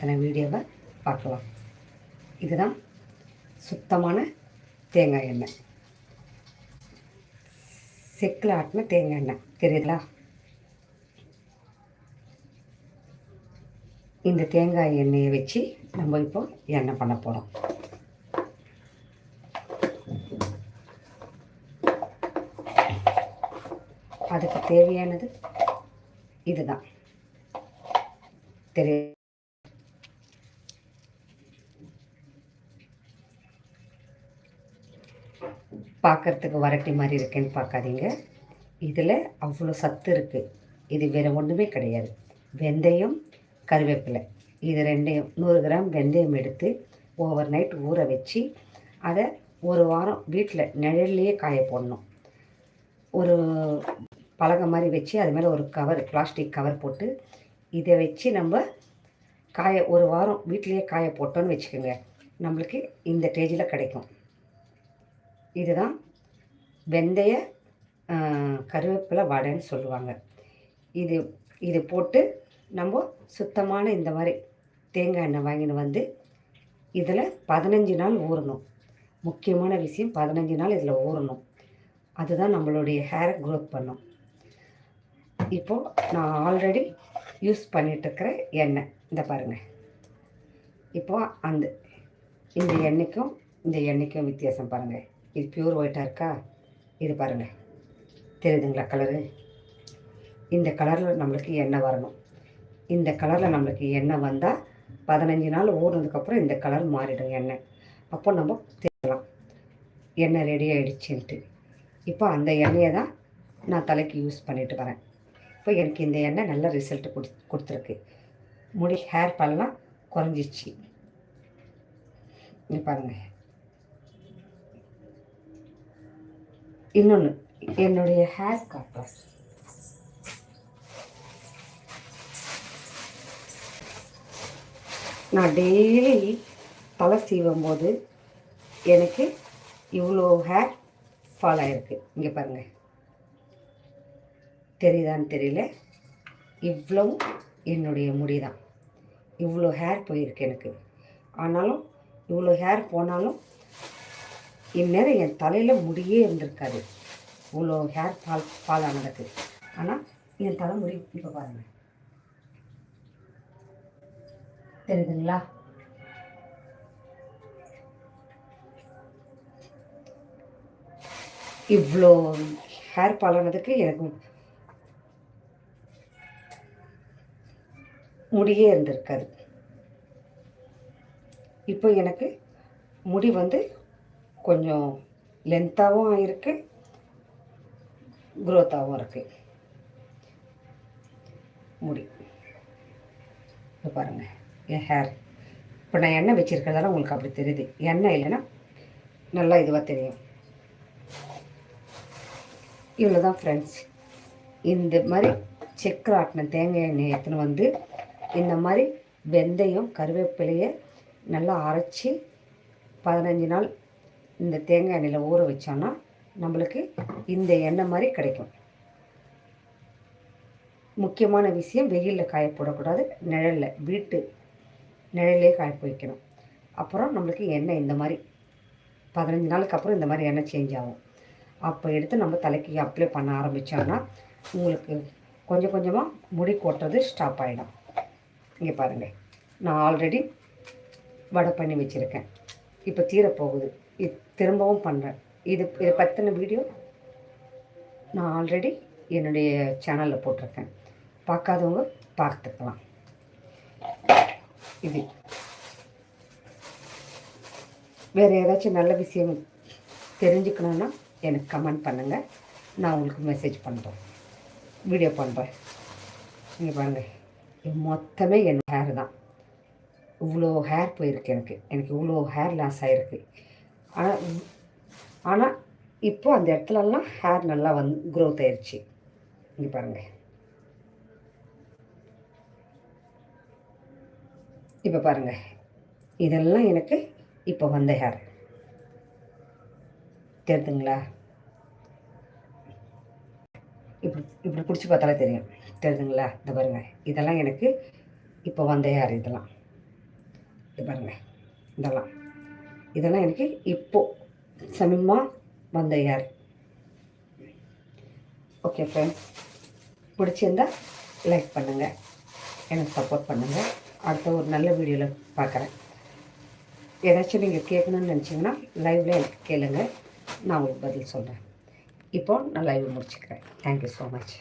பற்றின வீடியோவை பார்க்கலாம். இதுதான் சுத்தமான தேங்காய் எண்ணெய். செக்கில் ஆட்டின தேங்காய் எண்ணெய். தெரியுதுங்களா இந்த தேங்காய் எண்ணெயை வச்சு நம்ம இப்போ எண்ணெய் பண்ண போகிறோம் அதுக்கு தேவையானது இதுதான். தெரிய பார்க்கறதுக்கு வரட்டி மாதிரி இருக்குன்னு பார்க்காதீங்க. இதில் அவ்வளோ சத்து இருக்குது இது வேறு ஒன்றுமே கிடையாது. வெந்தயம் கருவேப்பிலை. இது ரெண்டையும் நூறு கிராம் வெந்தயம் எடுத்து ஓவர் நைட் ஊற வச்சு அதை ஒரு வாரம் வீட்டில் நிழல்லையே காய போடணும். ஒரு பலகை மாதிரி வச்சு அது மேலே ஒரு கவர் பிளாஸ்டிக் கவர் போட்டு இதை வச்சு நம்ம காய ஒரு வாரம் வீட்டிலேயே காய போட்டோன்னு வச்சுக்கோங்க. நம்மளுக்கு இந்த ஸ்டேஜில் கிடைக்கும். இதுதான் வெந்தய கருவேப்பிலை வடைன்னு சொல்லுவாங்க. இது இது போட்டு நம்ம சுத்தமான இந்த மாதிரி தேங்காய் எண்ணெய் வாங்கின்னு வந்து இதில் பதினஞ்சு நாள் ஊறணும். முக்கியமான விஷயம் பதினஞ்சு நாள் இதில் ஊறணும். அதுதான் நம்மளுடைய ஹேரை க்ரோத் பண்ணும். இப்போது நான் ஆல்ரெடி யூஸ் பண்ணிகிட்ருக்கிற எண்ணெய். இந்த பாருங்கள் இப்போது அந்த இந்த எண்ணெய்க்கும் இந்த எண்ணெய்க்கும் வித்தியாசம் பாருங்கள் இது பியூர் ஒயிட்டாக இருக்கா? இது பாருங்கள் தெரியுதுங்களா கலரு இந்த கலரில் நம்மளுக்கு எண்ணெய் வரணும். இந்த கலரில் நம்மளுக்கு எண்ணெய் வந்தால் பதினஞ்சு நாள் ஊறினதுக்கப்புறம் இந்த கலர் மாறிடும் எண்ணெய். அப்போ நம்ம தேடலாம் எண்ணெய் ரெடி ஆகிடுச்சின்ட்டு இப்போ அந்த எண்ணெயை தான் நான் தலைக்கு யூஸ் பண்ணிட்டு வரேன். இப்போ எனக்கு இந்த எண்ணெய் நல்ல ரிசல்ட் கொடு கொடுத்துருக்கு. முடி ஹேர் ஃபால்லாம் குறைஞ்சிச்சு பாருங்கள் இன்னொன்று என்னுடைய ஹேர் காட்டுறேன் நான் டெய்லி தலை சீவும் போது எனக்கு இவ்வளோ ஹேர் ஃபால் ஆகிருக்கு இங்கே பாருங்கள் தெரியுதான்னு தெரியல. இவ்வளோ என்னுடைய முடி தான் இவ்வளோ ஹேர் போயிருக்கு எனக்கு. ஆனாலும் இவ்வளோ ஹேர் போனாலும் இந்நேரம் என் தலையில் முடியே இருந்திருக்காது. இவ்வளோ ஹேர் ஃபால் ஃபால் ஆனதுக்கு. ஆனால் என் தலை முடி இப்போ பாருங்கள் தெரியுதுங்களா? இவ்வளோ ஹேர் ஃபால் ஆனதுக்கு எனக்கு முடியே இருந்திருக்காது. இப்போ எனக்கு முடி வந்து கொஞ்சம் லென்த்தாகவும் ஆயிருக்கு க்ரோத்தாகவும் இருக்குது முடி. இப்போ பாருங்கள் என் ஹேர் இப்போ நான் எண்ணெய் வச்சுருக்கிறதால உங்களுக்கு அப்படி தெரியுது. எண்ணெய் இல்லைன்னா நல்லா இதுவாக தெரியும். இவ்வளோ தான் ஃப்ரெண்ட்ஸ் இந்த மாதிரி செக்கரை ஆட்டின தேங்காய் எண்ணெய் எடுத்துன்னு வந்து இந்த மாதிரி வெந்தயம் கருவேப்பிலையை நல்லா அரைச்சி பதினஞ்சு நாள் இந்த தேங்காய் எண்ணெயில் ஊற வச்சோன்னா நம்மளுக்கு இந்த எண்ணெய் மாதிரி கிடைக்கும். முக்கியமான விஷயம் வெயிலில் காய போடக்கூடாது. நிழலில் வீட்டு நிழலே காய வைக்கணும் அப்புறம் நம்மளுக்கு எண்ணெய் இந்த மாதிரி பதினஞ்சு நாளுக்கு அப்புறம் இந்த மாதிரி எண்ணெய் சேஞ்ச் ஆகும். அப்போ எடுத்து நம்ம தலைக்கு அப்ளை பண்ண ஆரம்பித்தோன்னா உங்களுக்கு கொஞ்சம் கொஞ்சமாக முடி கொட்டுறது ஸ்டாப் ஆகிடும் இங்கே பாருங்கள் நான் ஆல்ரெடி வடை பண்ணி வச்சுருக்கேன். இப்போ தீரப்போகுது. இது திரும்பவும் பண்ணுறேன் இது இதை பற்றின வீடியோ நான் ஆல்ரெடி என்னுடைய சேனலில் போட்டிருக்கேன். பார்க்காதவங்க பார்த்துக்கலாம். இது. வேறு ஏதாச்சும் நல்ல விஷயம் தெரிஞ்சுக்கணுன்னா எனக்கு கமெண்ட் பண்ணுங்கள் நான் உங்களுக்கு மெசேஜ் பண்ணுறேன் வீடியோ பண்ணுறேன் நீங்கள் பாருங்கள் இது மொத்தமே என் ஹேர் தான். இவ்வளோ ஹேர் போயிருக்கு எனக்கு. எனக்கு இவ்வளோ ஹேர் லாஸ் ஆகிருக்கு ஆனால் ஆனால் இப்போ அந்த இடத்துலலாம் ஹேர் நல்லா வந்து க்ரோத் ஆயிடுச்சு இங்கே பாருங்கள் இப்போ பாருங்கள் இதெல்லாம் எனக்கு இப்போ வந்த ஹேர் தெரியுதுங்களா? இப்படி இப்படி பிடிச்சி பார்த்தாலே தெரியும். தெரியுதுங்களா? இந்த பாருங்கள் இதெல்லாம் எனக்கு இப்போ வந்த ஹேர் இதெல்லாம். இது பாருங்கள் இதெல்லாம். இதெல்லாம் எனக்கு இப்போது சமீபமாக வந்த யார்? ஓகே ஃப்ரெண்ட்ஸ் பிடிச்சிருந்தா லைக் பண்ணுங்கள் எனக்கு சப்போர்ட் பண்ணுங்கள் அடுத்த ஒரு நல்ல வீடியோவில் பார்க்குறேன். ஏதாச்சும் நீங்கள் கேட்கணும்னு நினச்சிங்கன்னா லைவில் எனக்கு கேளுங்கள் நான் உங்களுக்கு பதில் சொல்கிறேன் இப்போ நான் லைவ் முடிச்சுக்கிறேன். Thank you so much